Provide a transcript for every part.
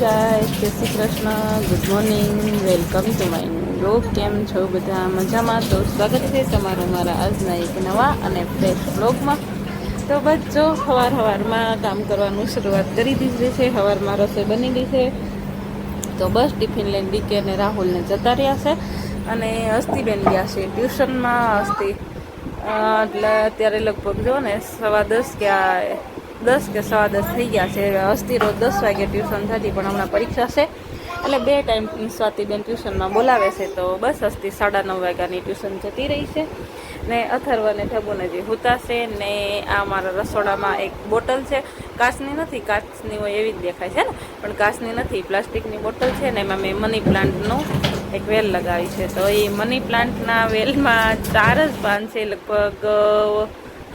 Guys Jai Shri Krishna. Good morning welcome to my blog કેમ છો બધા? મજામાં? તો સ્વાગત છે તમારું મારા આજના એક નવા અને ફ્રેશ બ્લોગમાં તો બસ જો સવાર સવારમાં કામ કરવાનું શરૂઆત કરી દીધી છે. સવારમાં રસોઈ બની ગઈ છે. તો બસ ટિફિન લઈને ડીકે અને રાહુલને જતા રહ્યા છે. અને અસ્તિબેન ગયા છે ટ્યુશનમાં. અસ્તિ એટલે અત્યારે લગભગ જો ને સવા દસ કે દસ કે સવા દસ થઈ ગયા છે. અસ્તિ રોજ દસ વાગે ટ્યુશન થતી, પણ હમણાં પરીક્ષા છે. એટલે બે ટાઈમ સ્વાતિબેન ટ્યુશનમાં બોલાવે છે, તો બસ અસ્તી સાડા નવ વાગ્યાની ટ્યુશન જતી રહી છે. ને અથર્વ અને ઠબુને જે હુતાશે ને આ મારા રસોડામાં એક બોટલ છે. કાચની નથી, કાચની હોય એવી જ દેખાય છે ને. પણ કાચની નથી, પ્લાસ્ટિકની બોટલ છે, ને એમાં મેં મની પ્લાન્ટનું એક વેલ લગાવી છે. તો એ મની પ્લાન્ટના વેલમાં ચાર જ પાન છે, લગભગ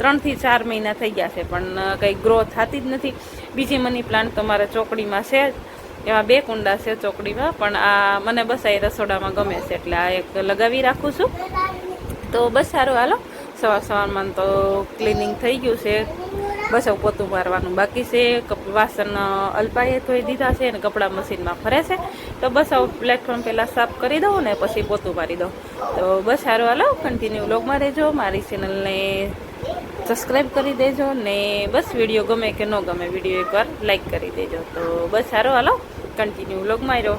ત્રણથી ચાર મહિના થઈ ગયા છે, પણ કંઈ ગ્રો થતી જ નથી. બીજી મની પ્લાન્ટ તો મારા ચોકડીમાં છે એમાં બે કુંડા છે ચોકડીમાં, પણ આ મને બસ આ રસોડામાં ગમે છે, એટલે આ એક લગાવી રાખું છું. તો બસ સારું, હાલો. સવાર સવારમાં તો ક્લિનિંગ થઈ ગયું છે. બસ હવે પોતું મારવાનું બાકી છે. વાસણ અલ્પાએ ધોઈ દીધા છે અને કપડાં મશીનમાં ફરે છે. તો બસ હવે પ્લેટફોર્મ પહેલાં સાફ કરી દઉં ને પછી પોતું મારી દઉં. તો બસ સારું, હાલો. કન્ટિન્યુ વ્લોગમાં રહેજો. મારી ચેનલને સબસ્ક્રાઈબ કરી દેજો ને બસ વીડિયો ગમે કે ન ગમે, વીડિયો એકવાર લાઈક કરી દેજો. તો બસ સારો હાલો. કન્ટિન્યુ વ્લોગમાં રહ્યો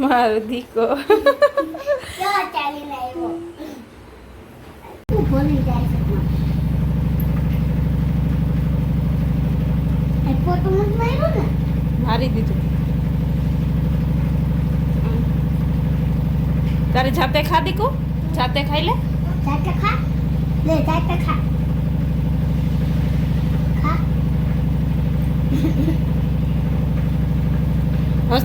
માર્યો ને? મારી દીધું તારે જાતે ખા દીકો જાતે ખાઈ લે જાતે ખા. લે, જાતે ખા. ખા.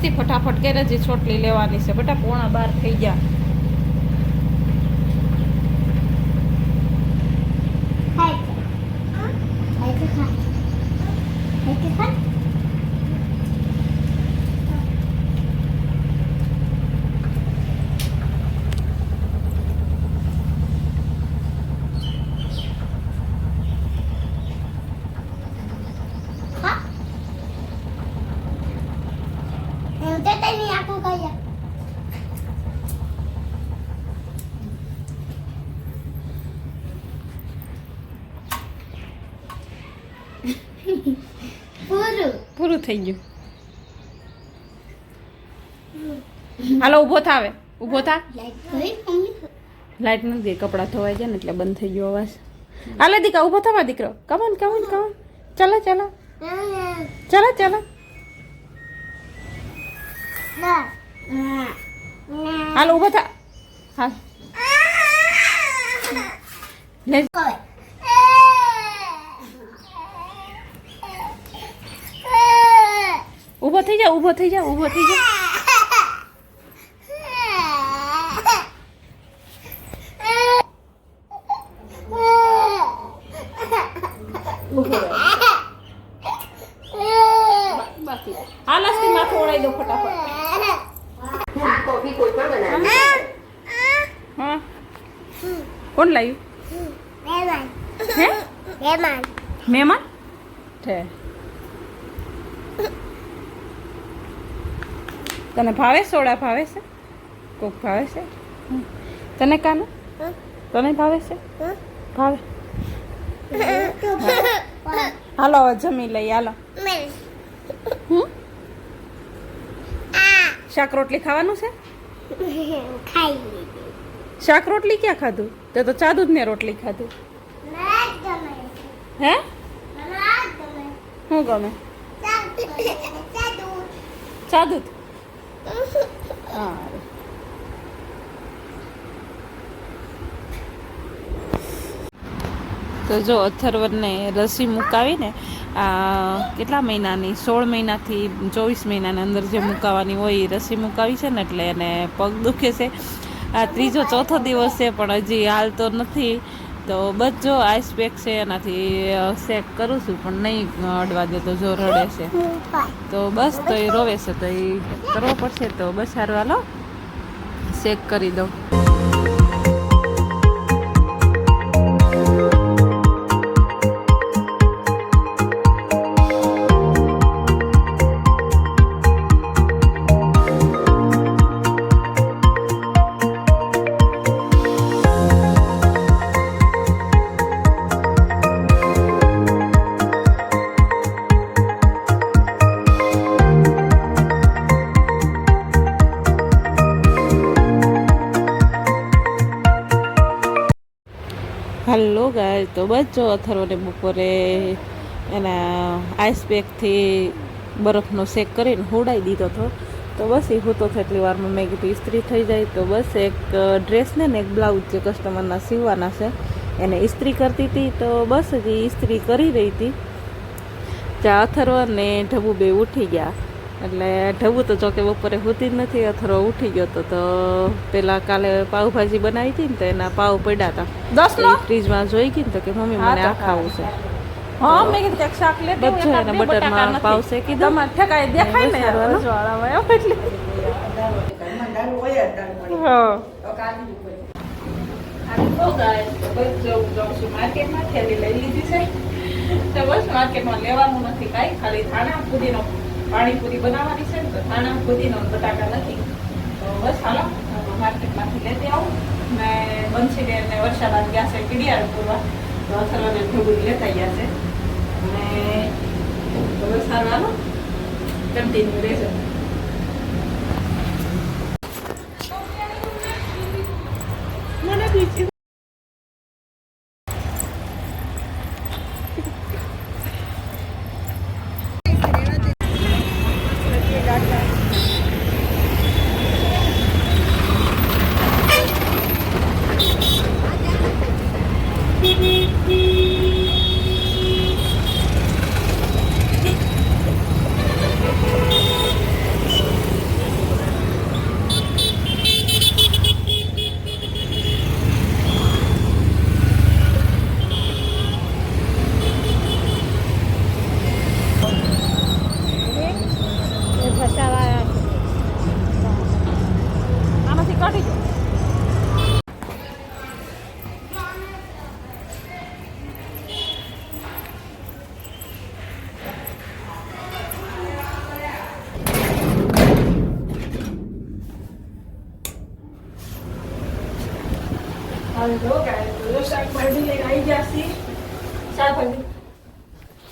હસ્તી ફટાફટ કરે જે છોટલી લેવાની છે. બેટા પોણા બાર થઈ ગયા ખાય છે. ખાય છે, ખા. ખાય છે, ખા. ખા. એમ તો તેની આંખો ખાઈ પૂરું. પૂરું થઈ ગયું. હાલો ઊભો થાવે ઊભો થા. લાઈટ નથી કપડાં ધોવાઈ જાય ને એટલે બંધ થઈ ગયો અવાજ. હાલે દીકરા ઊભો થવા દીકરો. કમન કમન કમન ચાલો ચાલો. ચાલો ચાલો. હાલો ઊભો થા. હા. લે ઊભો થઈ જા ઊભો થઈ જા ઊભો થઈ જા ઊભો રહે બાકી હાલ અસ્તી માથું ઓળાઈ દો ફટાફટ હા કોણ લાવ્યું હે મહેમાન છે તને ભાવે સોડા ભાવે છે? કોક ભાવે છે? તને કાનો? તને ભાવે છે? ભાવે. હાલો જમી લઈ હાલો. શાક રોટલી ખાવાનું છે? શાક રોટલી ક્યાં ખાધું? તે તો ચા દૂધ ને રોટલી ખાધું હે? શું ગમે. ચા દૂધ હા તો જો અથર્વને રસી મુકાવીને કેટલા મહિનાની? સોળ મહિનાથી ચોવીસ મહિનાની અંદર જે મુકાવાની હોય એ રસી મુકાવી છે ને એટલે એને પગ દુખે છે. આ ત્રીજો ચોથો દિવસ છે, પણ હજી હાલ તો નથી. તો બસ જો આઈસ પેક છે, એનાથી સેક કરું છું, પણ નહીં અડવા દે તો જો રડે છે. તો બસ, તો એ રોવે છે, તો એ કરવો પડશે, તો બસ હારવાલો શેક કરી દઉં. હલો ગાય તો જો અથર્વને બપોરે એના આઈસ પેકથી બરફનો શેક કરીને હોડાઈ દીધો હતો. તો બસ એ હોતો હતો એટલી વારમાં મેં કીધું ઇસ્ત્રી થઈ જાય. તો બસ એક ડ્રેસ ને એક બ્લાઉઝ જે કસ્ટમરના સીવવાના છે, એને ઇસ્ત્રી કરતી હતી. તો બસ હજી ઇસ્ત્રી કરી રહી હતી. ત્યાં અથર્વ ને ઢબુ બે ઉઠી ગયા. એટલે ઢવું તો જોકે બપોરે હોતી જ નથી અથરો ઉઠી ગયો તો તો પેલા કાલે પાવભાજી બનાવી હતી ને તો એના પાવ પડ્યા હતા. દસ ફ્રીજમાં જોઈ ગઈ ને તો કે મમ્મી મને આ ખાવું છે. હા. મેં કીધું કે શાક લે બધું એને બટરમાં. પાવ શેકી દઉં. તમારે ઠેકાય દેખાય ને સારું, હાલો. રજવાડામાં, એમ એટલે. હા. માર્કેટમાં થેલી લઈ લીધી છે. તો બસ માર્કેટમાં લેવાનું નથી કાંઈ ખાલી ધાણા પુદીનો પાણીપુરી બનાવવાની છે ને, તો ધાણા, પુદીનો બટાકા નથી. તો બસ હાલો માર્કેટમાંથી લેતી આવું. ને બંસીબેન ને વરસાદ ગયા છે કીડિયાળ પૂરવા તો અથર્વને થોડું લેતા ગયા છે. અને તો બસ હાલો. હાલો કન્ટિન્યુ રહેશે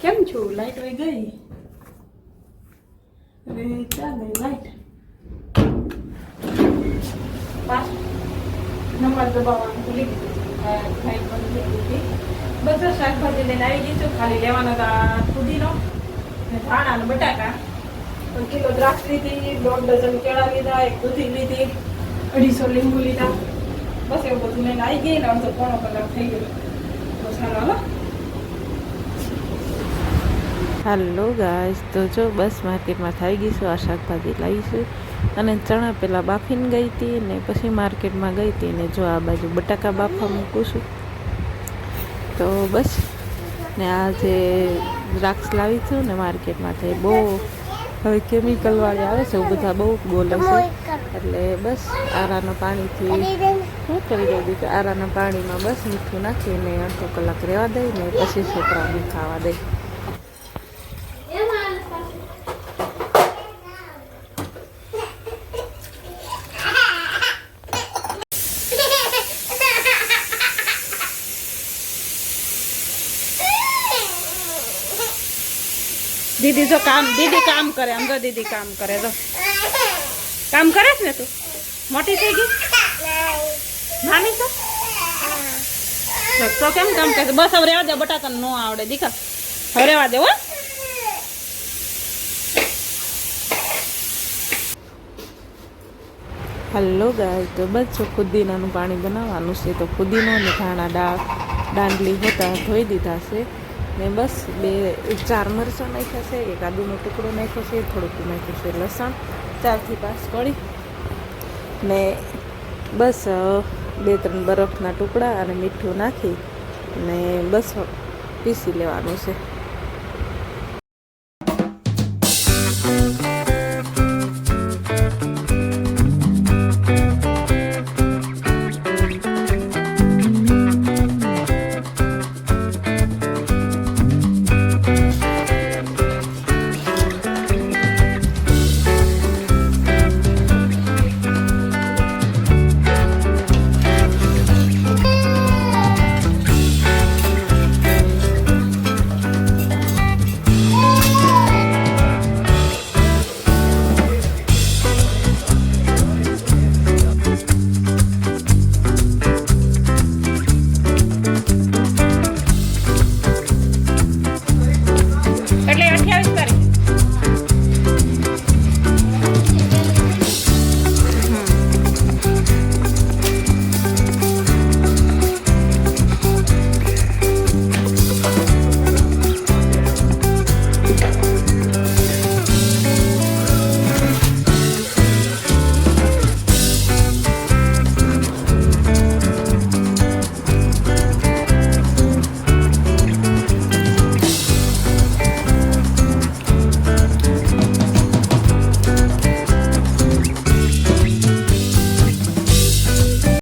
કેમ છો? લાઈટ વહી ગઈ? અરે ક્યાં ગઈ લાઈટ પાસ નંબર દબાવવાનું ભૂલી ગયું લાઈટ શાકભાજી લઈને આવી ગઈ ખાલી લેવાના હતા પુદીનો ને ધાણા ને બટાકા. કિલો દ્રાક્ષ લીધી, દોઢ ડઝન કેળા લીધા, એક દૂધી લીધી, અઢીસો લીંબુ લીધા. બસ એવું બધું લઈને આવી ગઈ ને અડધો પોણો કલાક થઈ ગયો. હાલો ગાઈસ તો જો બસ માર્કેટમાં થઈ ગઈ છું, આ શાકભાજી લાવીશું અને ચણા પહેલાં બાફીને ગઈ હતી ને પછી માર્કેટમાં ગઈ હતી ને જો આ બાજુ બટાકા બાફવા મૂકું છું. તો બસ, ને આ જે દ્રાક્ષ લાવી છું ને માર્કેટમાંથી બહુ હવે કેમિકલવાળી આવે છે બધા બહુ બોલે છે. એટલે બસ આરાના પાણીથી શું કરી દઉં દીકરા આરાના પાણીમાં બસ મીઠું નાખીને અડધો કલાક રહેવા દઈ ને પછી છોકરાઓને ખાવા દઈ. દીદી જો કામ, દીદી કામ કરે આમ તો દીદી કામ કરે, જો. કામ કરે છે ને તું? મોટી થઈ ગઈ? નાની છે? તો કેમ કામ કરે બસ હવે રેવા દે બટાકા ન આવડે. દીખા હવે રેવા દે હો. હલો ગાય તો બસ જો ફુદીનાનું પાણી બનાવવાનું છે તો ફુદીનો અને ધાણા દાળ દાંડલી હોતા ધોઈ દીધા છે. ને બસ બે ચાર મરચાં નાખ્યા છે એક આદુનો ટુકડો નાખ્યો છે થોડુંક નાખ્યું છે લસણ. ચારથી પાસ કરી ને બસ બે ત્રણ બરફના ટુકડા અને મીઠું નાખી ને બસ પીસી લેવાનું છે.